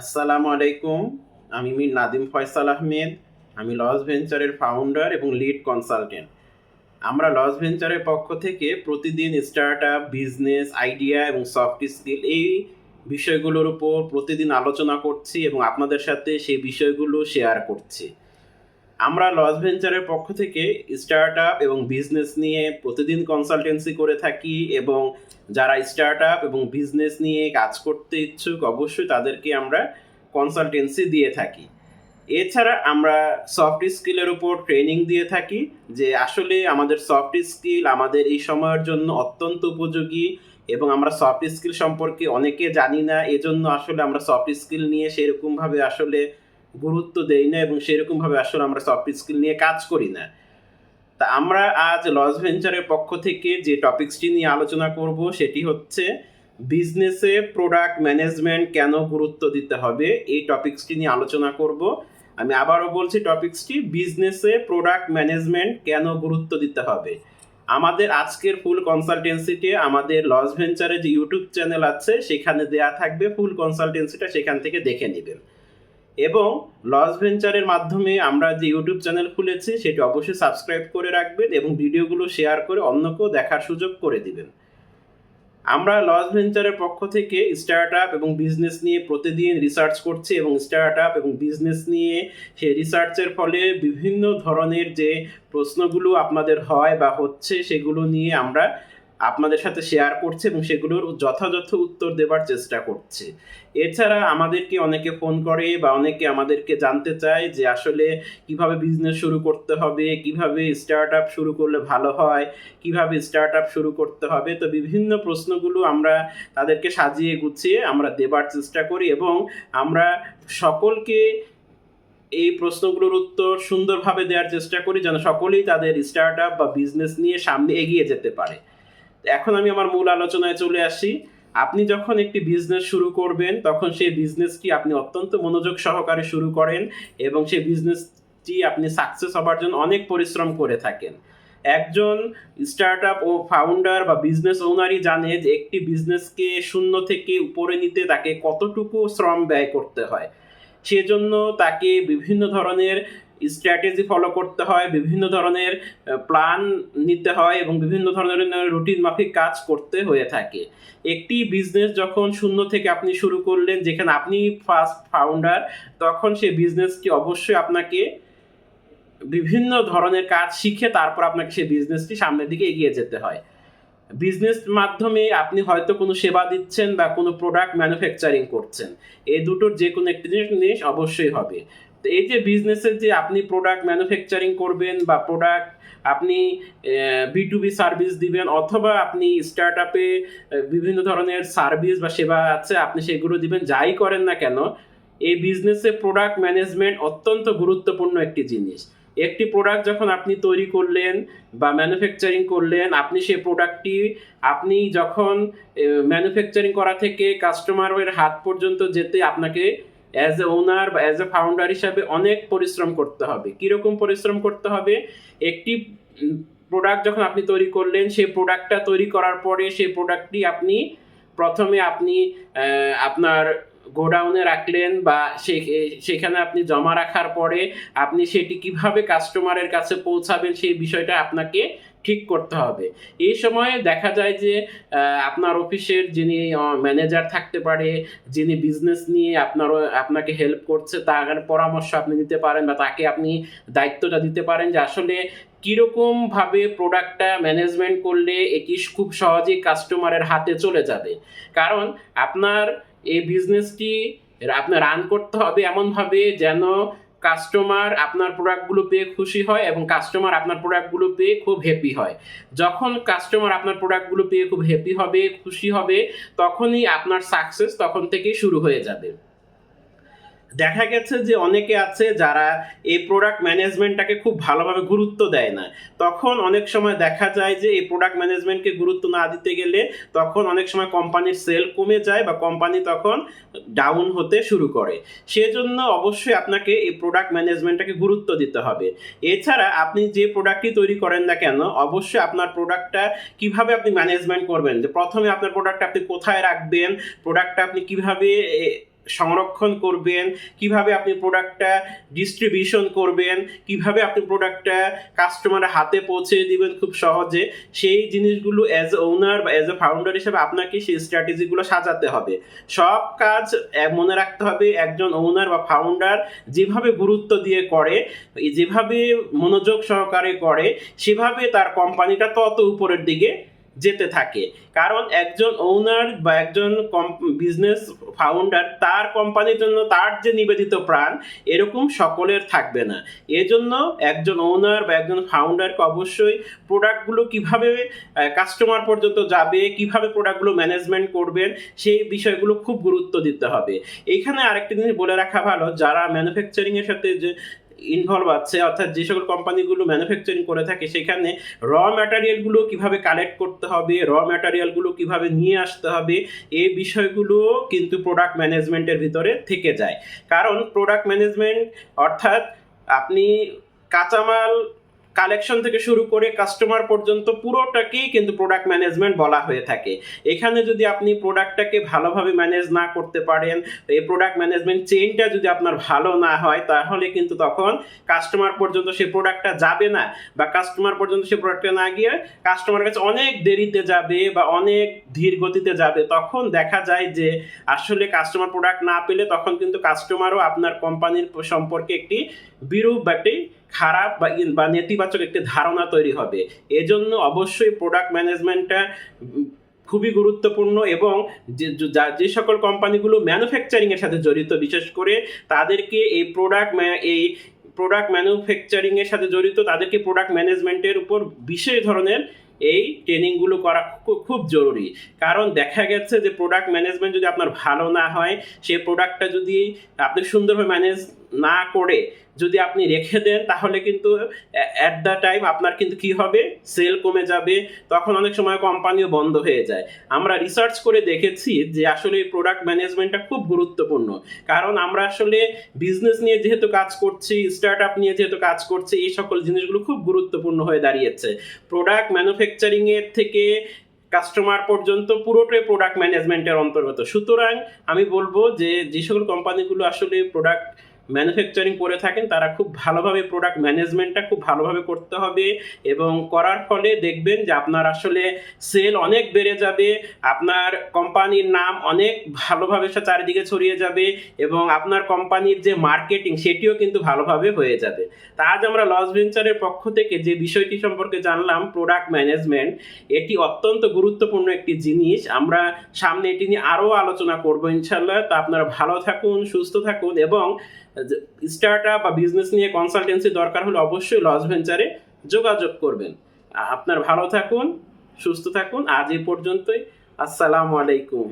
আসসালামু আলাইকুম। আমি মির নাদিম ফয়সাল আহমেদ। আমি লস ভেঞ্চারের ফাউন্ডার এবং লিড কনসালটেন্ট আমরা লস ভেঞ্চারের পক্ষ থেকে প্রতিদিন স্টার্ট আপ বিজনেস আইডিয়া এবং সফট স্কিল এই বিষয়গুলোর উপর প্রতিদিন আলোচনা করছি এবং আপনাদের সাথে সেই বিষয়গুলো শেয়ার করছি। আমরা লস ভেঞ্চারের পক্ষ থেকে স্টার্ট এবং বিজনেস নিয়ে প্রতিদিন কনসালটেন্সি করে থাকি এবং যারা স্টার্ট এবং বিজনেস নিয়ে কাজ করতে ইচ্ছুক অবশ্যই তাদেরকে আমরা কনসালটেন্সি দিয়ে থাকি। এছাড়া আমরা সফট স্কিলের উপর ট্রেনিং দিয়ে থাকি যে আসলে আমাদের সফট স্কিল আমাদের এই সময়ের জন্য অত্যন্ত উপযোগী এবং আমরা সফট স্কিল সম্পর্কে অনেকে জানি না, এজন্য আসলে আমরা সফট স্কিল নিয়ে সেরকমভাবে আসলে গুরুত্ব দেই না এবং সেরকমভাবে আসলে আমরা সফট স্কিল নিয়ে কাজ করি না। তা আমরা আজ লস ভেঞ্চারের পক্ষ থেকে যে টপিকসটি নিয়ে আলোচনা করব সেটি হচ্ছে বিজনেসে প্রোডাক্ট ম্যানেজমেন্ট কেন গুরুত্ব দিতে হবে এই টপিকসটি নিয়ে আলোচনা করব। আমি আবারও বলছি টপিকসটি বিজনেসে প্রোডাক্ট ম্যানেজমেন্ট কেন গুরুত্ব দিতে হবে। আমাদের আজকের ফুল কনসালটেন্সিতে আমাদের লস ভেঞ্চারের যে ইউটিউব চ্যানেল আছে, সেখানে দেয়া থাকবে ফুল কনসালটেন্সিটা সেখান থেকে দেখে নেবেন। এবং লস ভেঞ্চারের মাধ্যমে আমরা যে ইউটিউব চ্যানেল খুলেছি, সেটি অবশ্যই সাবস্ক্রাইব করে রাখবেন এবং ভিডিওগুলো শেয়ার করে অন্যকেও দেখার সুযোগ করে দিবেন। আমরা লস ভেঞ্চারের পক্ষ থেকে স্টার্ট আপ এবং বিজনেস নিয়ে প্রতিদিন রিসার্চ করছি এবং স্টার্ট আপ এবং বিজনেস নিয়ে সেই রিসার্চের ফলে বিভিন্ন ধরনের যে প্রশ্নগুলো আপনাদের হয় বা হচ্ছে, সেগুলো নিয়ে আমরা আপনাদের সাথে শেয়ার করছে এবং সেগুলোর যথাযথ উত্তর দেবার চেষ্টা করছে। এছাড়া আমাদেরকে অনেকে ফোন করে বা অনেকে আমাদেরকে জানতে চায় যে আসলে কীভাবে বিজনেস শুরু করতে হবে, কীভাবে স্টার্ট আপ শুরু করলে ভালো হয়, কীভাবে স্টার্ট আপ শুরু করতে হবে। তো বিভিন্ন প্রশ্নগুলো আমরা তাদেরকে সাজিয়ে গুছিয়ে আমরা দেবার চেষ্টা করি এবং আমরা সকলকে এই প্রশ্নগুলোর উত্তর সুন্দরভাবে দেওয়ার চেষ্টা করি যেন সকলেই তাদের স্টার্ট আপ বা বিজনেস নিয়ে সামনে এগিয়ে যেতে পারে। এখন আমি আমার মূল আলোচনায় চলে আসি। আপনি যখন একটি বিজনেস শুরু করবেন, তখন সেই বিজনেসটি আপনি অত্যন্ত মনোযোগ সহকারে শুরু করেন এবং সেই বিজনেসটি আপনি সাকসেস হবার জন্য অনেক পরিশ্রম করে থাকেন। একজন স্টার্ট আপ ও ফাউন্ডার বা বিজনেস ওনারই জানে যে একটি বিজনেসকে শূন্য থেকে উপরে নিতে তাকে কতটুকু শ্রম ব্যয় করতে হয়। সেজন্য তাকে বিভিন্ন ধরনের স্ট্র্যাটেজি ফলো করতে হয়, বিভিন্ন ধরনের প্ল্যান নিতে হয় এবং বিভিন্ন ধরনের রুটিন মাফিক কাজ করতে হয়ে থাকে। একটি বিজনেস যখন শূন্য থেকে আপনি শুরু করলেন, যেখানে আপনি ফার্স্ট ফাউন্ডার তখন সেই বিজনেসটি অবশ্যই আপনাকে বিভিন্ন ধরনের কাজ শিখে তারপর আপনাকে সেই বিজনেসটি সামনের দিকে এগিয়ে যেতে হয়। বিজনেস মাধ্যমে আপনি হয়তো কোনো সেবা দিচ্ছেন বা কোনো প্রোডাক্ট ম্যানুফ্যাকচারিং করছেন। এই দুটোর যে কোনো একটি জিনিস অবশ্যই হবে। এই যে বিজনেসের যে আপনি প্রোডাক্ট ম্যানুফ্যাকচারিং করবেন বা প্রোডাক্ট আপনি বি টু বি সার্ভিস দিবেন অথবা আপনি স্টার্ট আপে বিভিন্ন ধরনের সার্ভিস বা সেবা আছে, আপনি সেগুলো দিবেন, যাই করেন না কেন, এই বিজনেসে প্রোডাক্ট ম্যানেজমেন্ট অত্যন্ত গুরুত্বপূর্ণ একটি জিনিস। একটি প্রোডাক্ট যখন আপনি তৈরি করলেন বা ম্যানুফ্যাকচারিং করলেন, আপনি সেই প্রোডাক্টটি আপনি যখন ম্যানুফ্যাকচারিং করা থেকে কাস্টমারের হাত পর্যন্ত যেতে আপনাকে অ্যাজ এ ওনার বা অ্যাজ এ ফাউন্ডার হিসাবে অনেক পরিশ্রম করতে হবে। কীরকম পরিশ্রম করতে হবে? একটি প্রোডাক্ট যখন আপনি তৈরি করলেন, সেই প্রোডাক্টটা তৈরি করার পরে সেই প্রোডাক্টটি আপনি প্রথমে আপনি আপনার গোডাউনে রাখলেন বা সেখানে আপনি জমা রাখার পরে আপনি সেটি কীভাবে কাস্টমারের কাছে পৌঁছাবেন সেই বিষয়টা আপনাকে ঠিক করতে হবে। এই সময়ে দেখা যায় যে আপনার অফিসের যিনি ম্যানেজার থাকতে পারে, যিনি বিজনেস নিয়ে আপনার আপনাকে হেল্প করছে, তার পরামর্শ আপনি নিতে পারেন বা তাকে আপনি দায়িত্বটা দিতে পারেন যে আসলে কীরকমভাবে প্রোডাক্টটা ম্যানেজমেন্ট করলে এটি খুব সহজেই কাস্টমারের হাতে চলে যাবে। কারণ আপনার এই বিজনেসটি আপনার রান করতে হবে এমনভাবে যেন কাস্টমার আপনার প্রোডাক্টগুলো পেয়ে খুশি হয় এবং কাস্টমার আপনার প্রোডাক্টগুলো পেয়ে খুব হ্যাপি হয়। যখন কাস্টমার আপনার প্রোডাক্টগুলো পেয়ে খুব হ্যাপি হবে, খুশি হবে, তখনই আপনার সাকসেস তখন থেকেই শুরু হয়ে যাবে। দেখা গেছে যে অনেকে আছে যারা এই প্রোডাক্ট ম্যানেজমেন্টটাকে খুব ভালোভাবে গুরুত্ব দেয় না। তখন অনেক সময় দেখা যায় যে এই প্রোডাক্ট ম্যানেজমেন্টকে গুরুত্ব না দিতে গেলে তখন অনেক সময় কোম্পানির সেল কমে যায় বা কোম্পানি তখন ডাউন হতে শুরু করে। সেজন্য অবশ্যই আপনাকে এই প্রোডাক্ট ম্যানেজমেন্টটাকে গুরুত্ব দিতে হবে। এছাড়া আপনি যে প্রোডাক্টটি তৈরি করেন না কেন, অবশ্যই আপনার প্রোডাক্টটা কীভাবে আপনি ম্যানেজমেন্ট করবেন? যে প্রথমে আপনার প্রোডাক্টটা আপনি কোথায় রাখবেন? প্রোডাক্টটা আপনি কীভাবে সংরক্ষণ করবেন, কীভাবে আপনি প্রোডাক্টটা ডিস্ট্রিবিউশন করবেন, কীভাবে আপনি প্রোডাক্টটা কাস্টমারের হাতে পৌঁছে দিবেন খুব সহজে, সেই জিনিসগুলো অ্যাজ ওনার বা অ্যাজ এ ফাউন্ডার হিসেবে আপনাকে সেই স্ট্র্যাটেজিগুলো সাজাতে হবে। সব কাজ মনে রাখতে হবে একজন ওনার বা ফাউন্ডার যেভাবে গুরুত্ব দিয়ে করে, যেভাবে মনোযোগ সহকারে করে, সেভাবে তার কোম্পানিটা তত উপরের দিকে যেতে থাকে। কারণ একজন ওনার বা একজন বিজনেস ফাউন্ডার তার কোম্পানির জন্য তার যে নিবেদিত প্রাণ, এরকম সকলের থাকবে না। এজন্য একজন ওনার বা একজন ফাউন্ডারকে অবশ্যই প্রোডাক্টগুলো কীভাবে কাস্টমার পর্যন্ত যাবে, কীভাবে প্রোডাক্টগুলো ম্যানেজমেন্ট করবেন, সেই বিষয়গুলো খুব গুরুত্ব দিতে হবে। এখানে আরেকটি জিনিস বলে রাখা ভালো, যারা ম্যানুফ্যাকচারিং এর সাথে যে ইনভলভ আছে, অর্থাৎ যে সকল কোম্পানিগুলো ম্যানুফ্যাকচারিং করে থাকে, সেখানে র ম্যাটারিয়ালগুলো কীভাবে কালেক্ট করতে হবে র ম্যাটারিয়ালগুলো কীভাবে নিয়ে আসতে হবে এই বিষয়গুলো কিন্তু প্রোডাক্ট ম্যানেজমেন্টের ভিতরে থেকে যায়। কারণ প্রোডাক্ট ম্যানেজমেন্ট অর্থাৎ আপনি কাঁচামাল কালেকশন থেকে শুরু করে কাস্টমার পর্যন্ত পুরোটাকেই কিন্তু প্রোডাক্ট ম্যানেজমেন্ট বলা হয়ে থাকে। এখানে যদি আপনি প্রোডাক্টটাকে ভালোভাবে ম্যানেজ না করতে পারেন এই প্রোডাক্ট ম্যানেজমেন্ট চেইনটা যদি আপনার ভালো না হয়, তাহলে কিন্তু তখন কাস্টমার পর্যন্ত সেই প্রোডাক্টটা যাবে না বা কাস্টমার পর্যন্ত সেই প্রোডাক্টটা না গিয়ে কাস্টমার কাছে অনেক দেরিতে যাবে বা অনেক ধীর গতিতে যাবে। তখন দেখা যায় যে আসলে কাস্টমার প্রোডাক্ট না পেলে তখন কিন্তু কাস্টমারও আপনার কোম্পানির সম্পর্কে একটি বিরূপ বা একটি খারাপ বা বা নেতিবাচক একটি ধারণা তৈরি হবে। এজন্য অবশ্যই প্রোডাক্ট ম্যানেজমেন্টটা খুবই গুরুত্বপূর্ণ এবং যে, যে- সকল কোম্পানিগুলো ম্যানুফ্যাকচারিং এর সাথে জড়িত, বিশেষ করে তাদেরকে এই প্রোডাক্ট এই প্রোডাক্ট ম্যানুফ্যাকচারিং এর সাথে জড়িত, তাদেরকে প্রোডাক্ট ম্যানেজমেন্টের উপর বিশেষ ধরনের এই ট্রেনিংগুলো করা খুব জরুরি। কারণ দেখা গেছে যে প্রোডাক্ট ম্যানেজমেন্ট যদি আপনার ভালো না হয় সেই প্রোডাক্টটা যদি আপনি সুন্দরভাবে ম্যানেজ না করে যদি আপনি রেখে দেন, তাহলে কিন্তু অ্যাট দ্য টাইম আপনার কিন্তু কি হবে? সেল কমে যাবে। তখন অনেক সময় কোম্পানিও বন্ধ হয়ে যায়। আমরা রিসার্চ করে দেখেছি যে আসলে এই প্রোডাক্ট ম্যানেজমেন্টটা খুব গুরুত্বপূর্ণ। কারণ আমরা আসলে বিজনেস নিয়ে যেহেতু কাজ করছি স্টার্ট আপ নিয়ে যেহেতু কাজ করছি, এই সকল জিনিসগুলো খুব গুরুত্বপূর্ণ হয়ে দাঁড়িয়েছে। প্রোডাক্ট ম্যানুফ্যাকচারিং এর থেকে কাস্টমার পর্যন্ত পুরোটাই প্রোডাক্ট ম্যানেজমেন্টের অন্তর্গত। সুতরাং আমি বলব যে যে সকল কোম্পানিগুলো আসলে প্রোডাক্ট ম্যানুফ্যাকচারিং করে থাকেন, তারা খুব ভালোভাবে প্রোডাক্ট ম্যানেজমেন্টটা খুব ভালোভাবে করতে হবে এবং করার ফলে দেখবেন যে আপনার আসলে সেল অনেক বেড়ে যাবে, আপনার কোম্পানির নাম অনেক ভালোভাবে চারিদিকে ছড়িয়ে যাবে এবং আপনার কোম্পানির যে মার্কেটিং সেটিও কিন্তু ভালোভাবে হয়ে যাবে। তা আজ আমরা লস ভেঞ্চারের পক্ষ থেকে যে বিষয়টি সম্পর্কে জানলাম প্রোডাক্ট ম্যানেজমেন্ট এটি অত্যন্ত গুরুত্বপূর্ণ একটি জিনিস। আমরা সামনে এটি নিয়ে আরও আলোচনা করব ইনশাল্লাহ তা আপনারা ভালো থাকুন, সুস্থ থাকুন এবং স্টার্ট আপ বা বিজনেস নিয়ে কনসালটেন্সি দরকার হলে অবশ্যই লস ভেঞ্চারে যোগাযোগ করবেন। আপনার ভালো থাকুন, সুস্থ থাকুন। আজ এই পর্যন্তই। আসসালামু আলাইকুম।